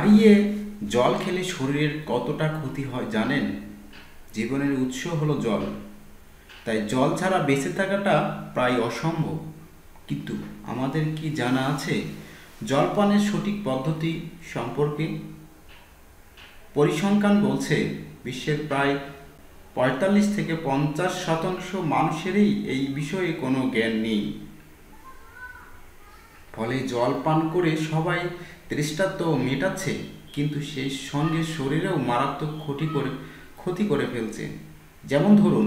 দাঁড়িয়ে জল খেলে শরীরের কতটা ক্ষতি হয় জানেন? জীবনের উৎস হলো জল। তাই জল ছাড়া বেঁচে থাকাটা প্রায় অসম্ভব। কিন্তু আমাদের কি জানা আছে জলপানের সঠিক পদ্ধতি সম্পর্কে? পরিসংখ্যান বলছে, বিশ্বের প্রায় পঁয়তাল্লিশ থেকে পঞ্চাশ শতাংশ মানুষেরই এই বিষয়ে কোনো জ্ঞান নেই। ফলে জল পান করে সবাই তৃষ্ণা তো মেটাচ্ছে, কিন্তু সেই সঙ্গে শরীরেও মারাত্মক ক্ষতি করে ক্ষতি করে ফেলছে। যেমন ধরুন,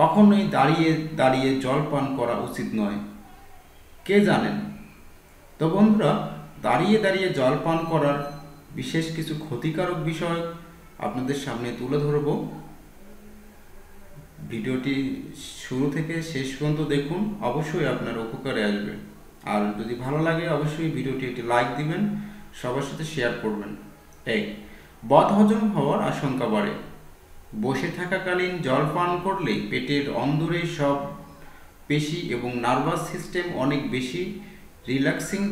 কখনোই দাঁড়িয়ে দাঁড়িয়ে জল পান করা উচিত নয়। কে জানেন? তো বন্ধুরা, দাঁড়িয়ে দাঁড়িয়ে জল পান করার বিশেষ কিছু ক্ষতিকারক বিষয় আপনাদের সামনে তুলে ধরব। ভিডিওটি শুরু থেকে শেষ পর্যন্ত দেখুন, অবশ্যই আপনার উপকারে আসবে। আর যদি ভালো লাগে, অবশ্যই ভিডিওটি একটি লাইক দিবেন সবার সাথে শেয়ার করবেন। এক বদ হজম হওয়ার আশঙ্কা বাড়ে। বসে থাকাকালীন জল পান করলে পেটের অন্দরে সব পেশি এবং নার্ভাস সিস্টেম অনেক বেশি রিল্যাক্সিং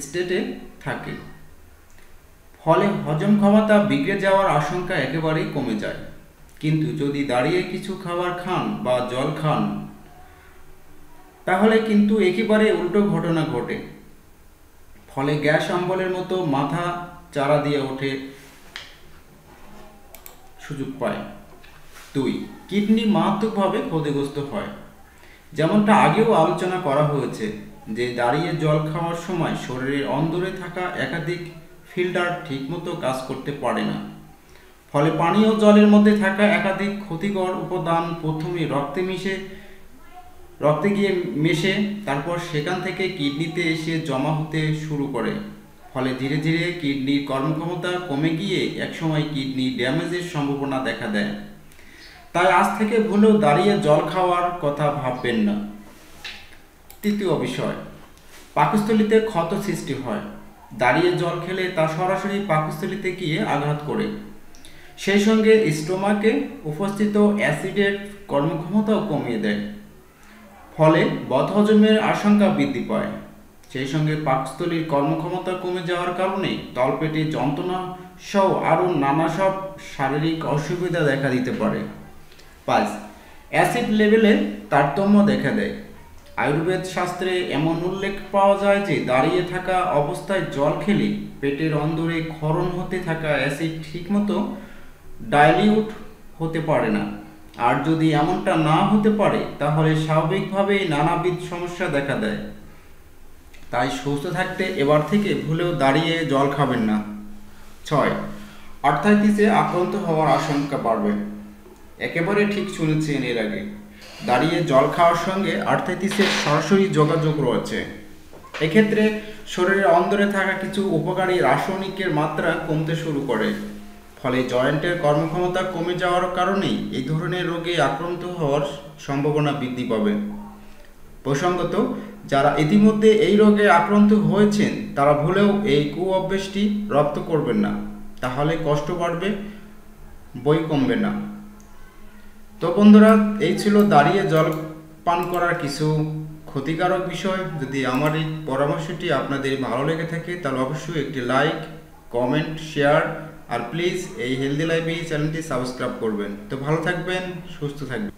স্টেটে থাকে। ফলে হজম ক্ষমতা বিগড়ে যাওয়ার আশঙ্কা একেবারেই কমে যায়। কিন্তু যদি দাঁড়িয়ে কিছু খাবার খান বা জল খান, তাহলে কিন্তু একেবারে উল্টো ঘটনা ঘটে। ফলে গ্যাস অম্বলের মতো মাথা চারা দিয়ে ওঠে সুযোগ পায়। দুই, কিডনি মারাত্মকভাবে ক্ষতিগ্রস্ত হয়। যেমনটা আগেও আলোচনা করা হয়েছে যে দাঁড়িয়ে জল খাওয়ার সময় শরীরের অন্দরে থাকা একাধিক ফিল্টার ঠিকমতো কাজ করতে পারে না। ফলে পানীয় জলের মধ্যে থাকা একাধিক ক্ষতিকর উপাদান প্রথমে রক্তে মিশে রক্তে গিয়ে মেশে তারপর সেখান থেকে কিডনিতে এসে জমা হতে শুরু করে। ফলে ধীরে ধীরে কিডনির কর্মক্ষমতা কমে গিয়ে একসময় কিডনি ড্যামেজের সম্ভাবনা দেখা দেয়। তাই আজ থেকে ভুলেও দাঁড়িয়ে জল খাওয়ার কথা ভাববেন না। তৃতীয় বিষয়, পাকস্থলিতে ক্ষত সৃষ্টি হয়। দাঁড়িয়ে জল খেলে তা সরাসরি পাকস্থলিতে গিয়ে আঘাত করে। সেই সঙ্গে স্টোমাকে উপস্থিত অ্যাসিডের কর্মক্ষমতাও কমিয়ে দেয়। ফলে বদহজমের আশঙ্কা বৃদ্ধি পায়। সেই সঙ্গে পাকস্থলীর কর্মক্ষমতা কমে যাওয়ার কারণে তলপেটে যন্ত্রণা সহ আরও নানা সব শারীরিক অসুবিধা দেখা দিতে পারে। পাঁচ, অ্যাসিড লেভেলে তারতম্য দেখা দেয়। আয়ুর্বেদ শাস্ত্রে এমন উল্লেখ পাওয়া যায় যে, দাঁড়িয়ে থাকা অবস্থায় জল খেলে পেটের অন্দরে ক্ষরণ হতে থাকা অ্যাসিড ঠিকমতো ডাইলিউট হতে পারে না। আর যদি এমনটা না হতে পারে, তাহলে স্বাভাবিকভাবেই নানাবিধ সমস্যা দেখা দেয়। তাই সুস্থ থাকতে এবার থেকে ভুলেও দাঁড়িয়ে জল খাবেন না। ছয় অর্থাইটিসে আক্রান্ত হওয়ার আশঙ্কা বাড়বে। একেবারে ঠিক শুনেছেন এর আগে। দাঁড়িয়ে জল খাওয়ার সঙ্গে আর্থাইটিসের সরাসরি যোগাযোগ রয়েছে। এক্ষেত্রে শরীরের অন্দরে থাকা কিছু উপকারী রাসায়নিকের মাত্রা কমতে শুরু করে। ফলে জয়েন্টের কর্মক্ষমতা কমে যাওয়ার কারণেই এই ধরনের রোগে আক্রান্ত হওয়ার সম্ভাবনা বৃদ্ধি পাবে। প্রসঙ্গত, যারা ইতিমধ্যে এই রোগে আক্রান্ত হয়েছেন, তারা ভুলেও এই কু অভ্যেসটি রপ্ত করবেন না। তাহলে কষ্ট বাড়বে, বই কমবে না। তো বন্ধুরা, এই ছিল দাঁড়িয়ে জল পান করার কিছু ক্ষতিকারক বিষয়। যদি আমার এই পরামর্শটি আপনাদের ভালো লেগে থাকে, তাহলে অবশ্যই একটি লাইক, কমেন্ট, শেয়ার আর প্লিজ এই হেলদি লাইফ এই চ্যানেলটি সাবস্ক্রাইব করবেন। তো ভালো থাকবেন সুস্থ থাকবেন।